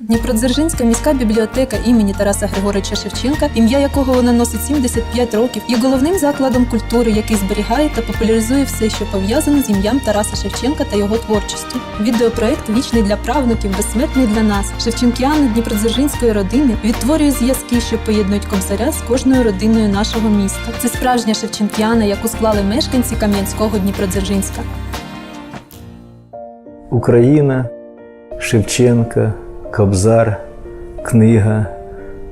Дніпродзержинська міська бібліотека імені Тараса Григорича Шевченка, ім'я якого вона носить 75 років, є головним закладом культури, який зберігає та популяризує все, що пов'язано з ім'ям Тараса Шевченка та його творчістю. Відеопроект Вічний для правнуків, безсмертний для нас. Шевченкіани Дніпродзержинської родини відтворює зв'язки, що поєднують комсаря з кожною родиною нашого міста. Це справжня Шевченкіана, яку склали мешканці Кам'янського Дніпродзержинська. Україна, Шевченка, Кобзар, книга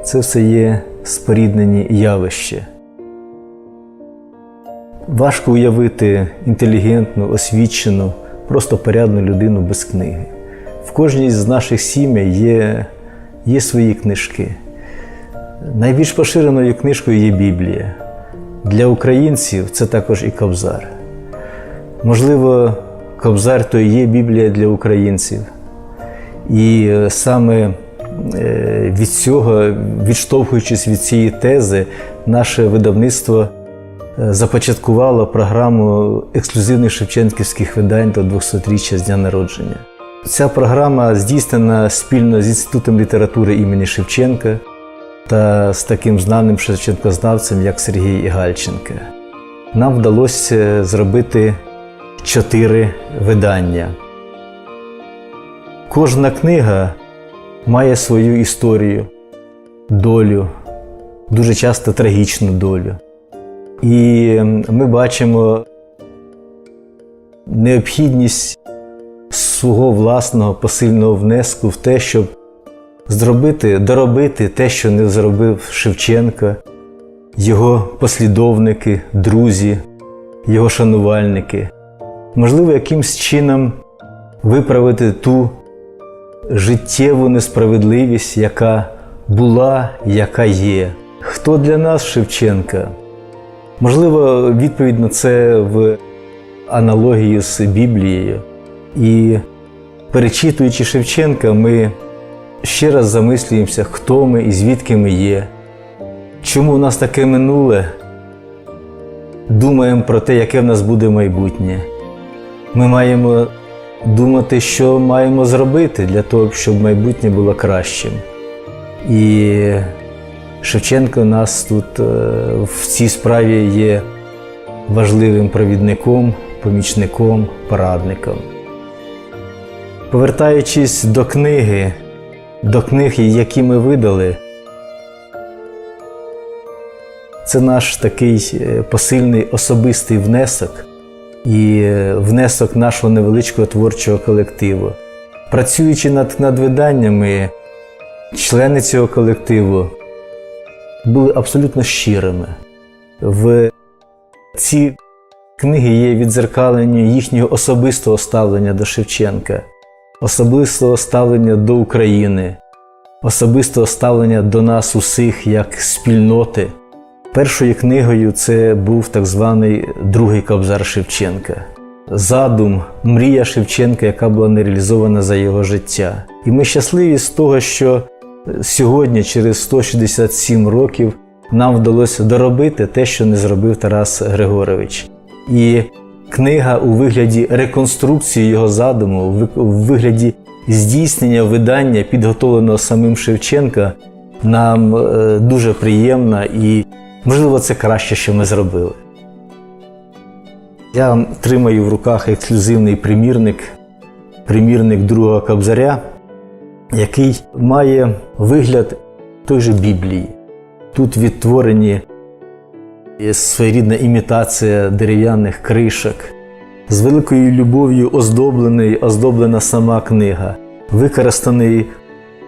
це все є споріднені явища. Важко уявити інтелігентну, освічену, просто порядну людину без книги. В кожній з наших сімей є, є свої книжки. Найбільш поширеною книжкою є Біблія. Для українців це також і Кобзар. Можливо, Кобзар то і є Біблія для українців. І е, саме е, від цього, відштовхуючись від цієї тези, наше видавництво е, започаткувало програму ексклюзивних шевченківських видань до 200-річчя з дня народження. Ця програма здійснена спільно з Інститутом літератури імені Шевченка та з таким знаним шевченкознавцем, як Сергій Ігальченко. Нам вдалося зробити чотири видання. Кожна книга має свою історію, долю, дуже часто трагічну долю. І ми бачимо необхідність свого власного посильного внеску в те, щоб зробити, доробити те, що не зробив Шевченко, його послідовники, друзі, його шанувальники. Можливо, якимсь чином виправити ту життєву несправедливість, яка була, яка є. Хто для нас Шевченка? Можливо, відповідь на це в аналогії з Біблією. І перечитуючи Шевченка, ми ще раз замислюємося, хто ми і звідки ми є, чому в нас таке минуле, думаємо про те, яке в нас буде майбутнє. Ми маємо думати, що маємо зробити для того, щоб майбутнє було кращим. І Шевченко у нас тут е, в цій справі є важливим провідником, помічником, порадником. Повертаючись до книги, до книг, які ми видали, це наш такий е, посильний особистий внесок і е, внесок нашого невеличкого творчого колективу. Працюючи над, над виданнями, члени цього колективу були абсолютно щирими. В ці книги є відзеркалення їхнього особистого ставлення до Шевченка, особистого ставлення до України, особистого ставлення до нас усіх як спільноти. Першою книгою це був так званий другий Кобзар Шевченка. Задум, мрія Шевченка, яка була не реалізована за його життя. І ми щасливі з того, що сьогодні, через 167 років, нам вдалося доробити те, що не зробив Тарас Григорович. І книга у вигляді реконструкції його задуму, у вигляді здійснення видання, підготовленого самим Шевченка, нам е, дуже приємна і, можливо, це краще, що ми зробили. Я тримаю в руках ексклюзивний примірник, примірник другого кобзаря, який має вигляд той же Біблії. Тут відтворені своєрідна імітація дерев'яних кришок. З великою любов'ю оздоблений, оздоблена сама книга, використаний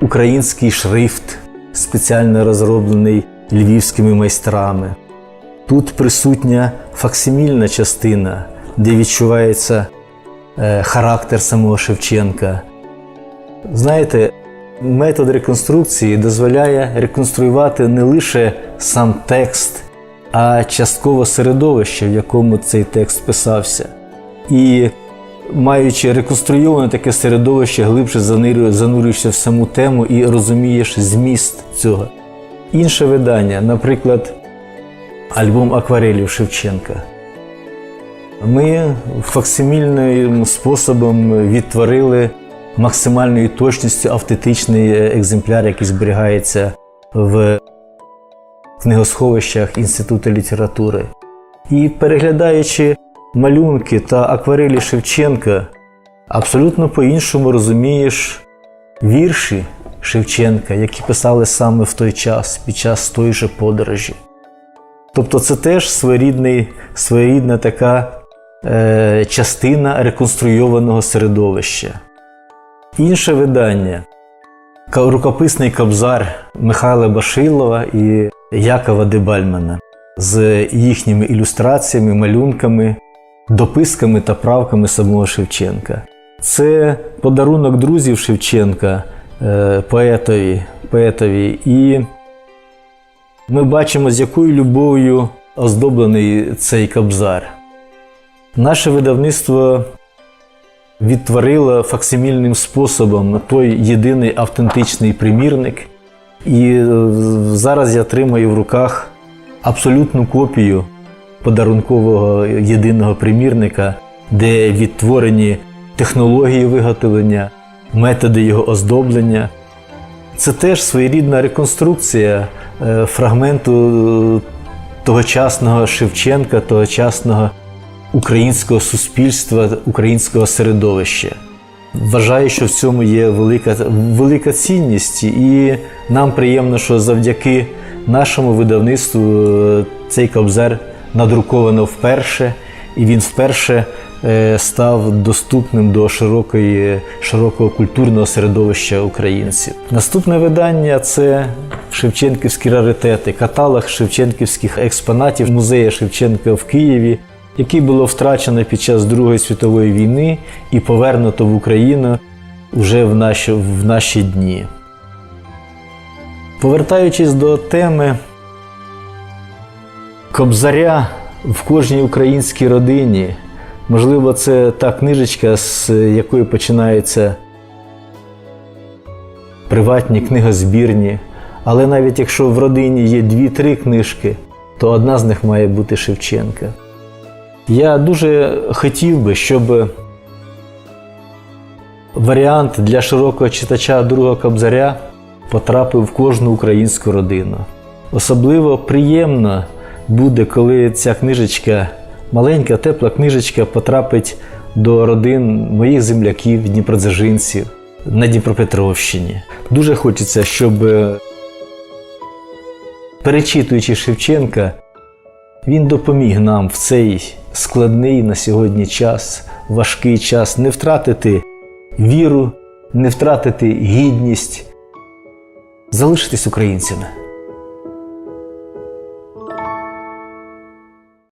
український шрифт, спеціально розроблений львівськими майстрами. Тут присутня факсимільна частина, де відчувається е, характер самого Шевченка. Знаєте, метод реконструкції дозволяє реконструювати не лише сам текст, а частково середовище, в якому цей текст писався. І маючи реконструйоване таке середовище, глибше занурюєшся в саму тему і розумієш зміст цього. Інше видання, наприклад, альбом акварелів Шевченка. Ми факсимільним способом відтворили максимальною точністю автентичний екземпляр, який зберігається в книгосховищах Інституту літератури. І переглядаючи малюнки та акварелі Шевченка, абсолютно по-іншому розумієш вірші Шевченка, які писали саме в той час, під час тої же подорожі. Тобто це теж своєрідний, своєрідна така е, частина реконструйованого середовища. Інше видання рукописний кобзар Михайла Башилова і Якова Дебальмана з їхніми ілюстраціями, малюнками, дописками та правками самого Шевченка. Це подарунок друзів Шевченка поетові, поетові. І ми бачимо, з якою любов'ю оздоблений цей кобзар. Наше видавництво відтворило факсимільним способом той єдиний автентичний примірник. І е, зараз я тримаю в руках абсолютну копію подарункового єдиного примірника, де відтворені технології виготовлення, методи його оздоблення. Це теж своєрідна реконструкція е, фрагменту е, тогочасного Шевченка, тогочасного українського суспільства, українського середовища. Вважаю, що в цьому є велика, велика цінність, і нам приємно, що завдяки нашому видавництву е, цей кобзар надруковано вперше, і він вперше е, став доступним до широкої, широкого культурного середовища українців. Наступне видання це Шевченківські раритети, каталог шевченківських експонатів музею Шевченка в Києві, який було втрачено під час Другої світової війни і повернуто в Україну вже в наші, в наші дні. Повертаючись до теми Кобзаря в кожній українській родині, можливо, це та книжечка, з якої починаються приватні книгозбірні. Але навіть якщо в родині є дві-три книжки, то одна з них має бути Шевченка. Я дуже хотів би, щоб варіант для широкого читача другого кобзаря потрапив в кожну українську родину. Особливо приємно буде, коли ця книжечка, маленька, тепла книжечка, потрапить до родин моїх земляків, дніпродзержинців на Дніпропетровщині. Дуже хочеться, щоб, е, перечитуючи Шевченка, він допоміг нам в цей складний на сьогодні час, важкий час не втратити віру, не втратити гідність, залишитись українцями.